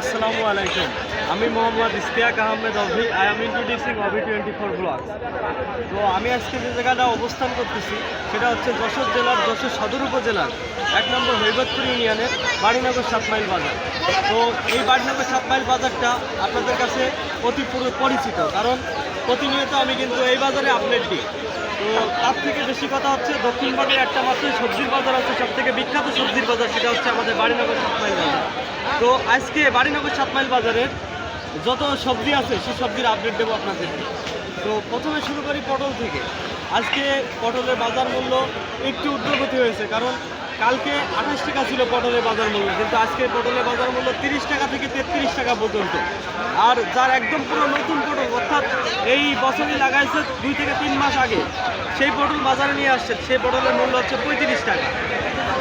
আসসালামু আলাইকুম। আমি Mohammad Istiaque Ahmed Avi I am introducing Avi twenty four blogs তো আমি আজকে যে জায়গাটা অবস্থান করতেছি, সেটা হচ্ছে যশোর জেলার যশোর সদর উপজেলার এক নম্বর হৈবতপুর ইউনিয়নের বাড়িনগর সাত মাইল বাজার। তো এই বাড়িনগর সাত মাইল বাজারটা আপনাদের কাছে অতি পুরো- পরিচিত, কারণ প্রতিনিয়ত আমি কিন্তু এই বাজারে আপডেট দিই। তো তার থেকে বেশি কথা হচ্ছে দক্ষিণবঙ্গের একটা মাত্র সবজির বাজার আছে সব থেকে বিখ্যাত সবজির বাজার, সেটা হচ্ছে আমাদের বাড়িনগর সাত মাইল বাজার। তো আজকে বাড়িনগর সাত মাইল বাজারের যত সবজি আছে, সেই সবজির আপডেট দেবো আপনাদেরকে তো প্রথমে শুরু করি পটল থেকে। আজকে পটলের বাজার মূল্য একটু ঊর্ধ্বগতি হয়েছে, কারণ কালকে আঠাশ টাকা ছিল পটলের বাজার মূল্য, কিন্তু আজকে পটলের বাজার মূল্য তিরিশ টাকা থেকে তেত্রিশ টাকা পর্যন্ত। আর যার একদম পুরো নতুন পটল, অর্থাৎ এই বছরই লাগাইছে দুই থেকে তিন মাস আগে, সেই পটল বাজারে নিয়ে আসছে, সেই পটলের মূল্য হচ্ছে পঁয়ত্রিশ টাকা।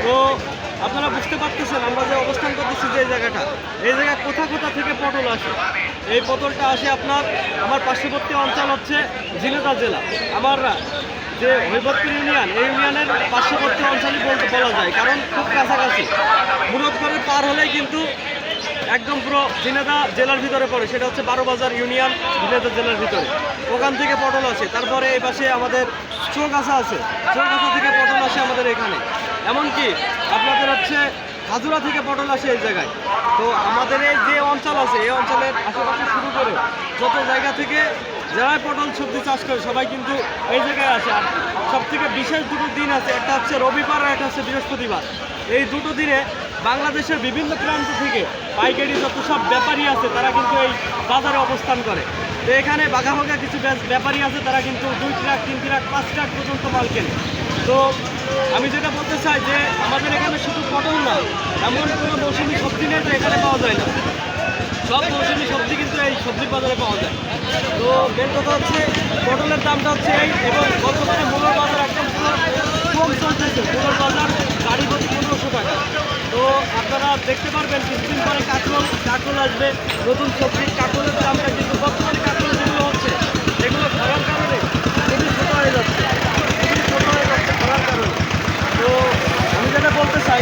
তো আপনারা বুঝতে পারতেছেন, আমরা যে অবস্থান করতেছি যে জায়গাটা, এই জায়গা কোথা কোথা থেকে পটল আসে? এই পটলটা আসে আপনার, আমার পার্শ্ববর্তী অঞ্চল হচ্ছে ঝিলেদা জেলা। আমার যে হৈবতপুর ইউনিয়ন, এই ইউনিয়নের পার্শ্ববর্তী অঞ্চলই বলতে বলা যায়, কারণ খুব কাছাকাছি। মুরদগড়ের পার হলেই কিন্তু একদম পুরো ঝিনেদা জেলার ভিতরে পড়ে। সেটা হচ্ছে বারো বাজার ইউনিয়ন ঝিনেদা জেলার ভিতরে। ওখান থেকে পটল আসে। তারপরে এই পাশে আমাদের চৌগাছা আছে। চৌগাছা থেকে পটল আসে আমাদের এখানে। এমনকি আপনাদের হচ্ছে হাজুরা থেকে পটল আসে এই জায়গায়। তো আমাদের এই যে অঞ্চল আছে, এই অঞ্চলের আশেপাশে শুরু করে যত জায়গা থেকে যারা পটল, সবজি চাষ করে, সবাই কিন্তু এই জায়গায় আসে। আর সব থেকে বিশেষ দুটো দিন আছে। একটা হচ্ছে রবিবার আর একটা হচ্ছে বৃহস্পতিবার। এই দুটো দিনে বাংলাদেশের বিভিন্ন প্রান্ত থেকে পাইকারি যত সব ব্যাপারী আছে, তারা কিন্তু এই বাজারে অবস্থান করে। তো এখানে বাঘা বাঘা কিছু ব্যাপারী আছে, তারা কিন্তু দুই ট্রাক, তিন ট্রাক, পাঁচ ট্রাক পর্যন্ত মাল কেনে। তো আমি যেটা বলতে চাই যে, আমাদের এখানে শুধু পটল না, এমন কোনো মৌসুমি সবজি নেই তো এখানে পাওয়া যায় না। সব মৌসুমি সবজি কিন্তু এই সবজির বাজারে পাওয়া যায়। তো মেন কথা হচ্ছে, পটলের দামটা হচ্ছে এই এবং বর্তমানে মূলর বাজার একদম কম চলতেছে মূলর দেখতে পারবেন, কিছুদিন পরে কাঁকড়ল কাঁকড়ল আসবে। নতুন সবজি কাঁকরোলের দামটা কিন্তু বর্তমানে কাঁকড়ল যেগুলো হচ্ছে, এগুলো ধরার কারণে খুবই ছোটো হয়ে যাচ্ছে। খুবই ছোটো হয়ে যাচ্ছে ধরার কারণে। তো আমি যেটা বলতে চাই,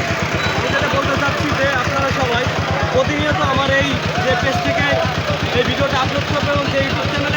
আমি যেটা বলতে চাচ্ছি যে আপনারা সবাই প্রতিনিয়ত আমার এই যে পেজটিকে এই ভিডিওটা আপলোড করবে এবং যে ইউটিউব চ্যানেল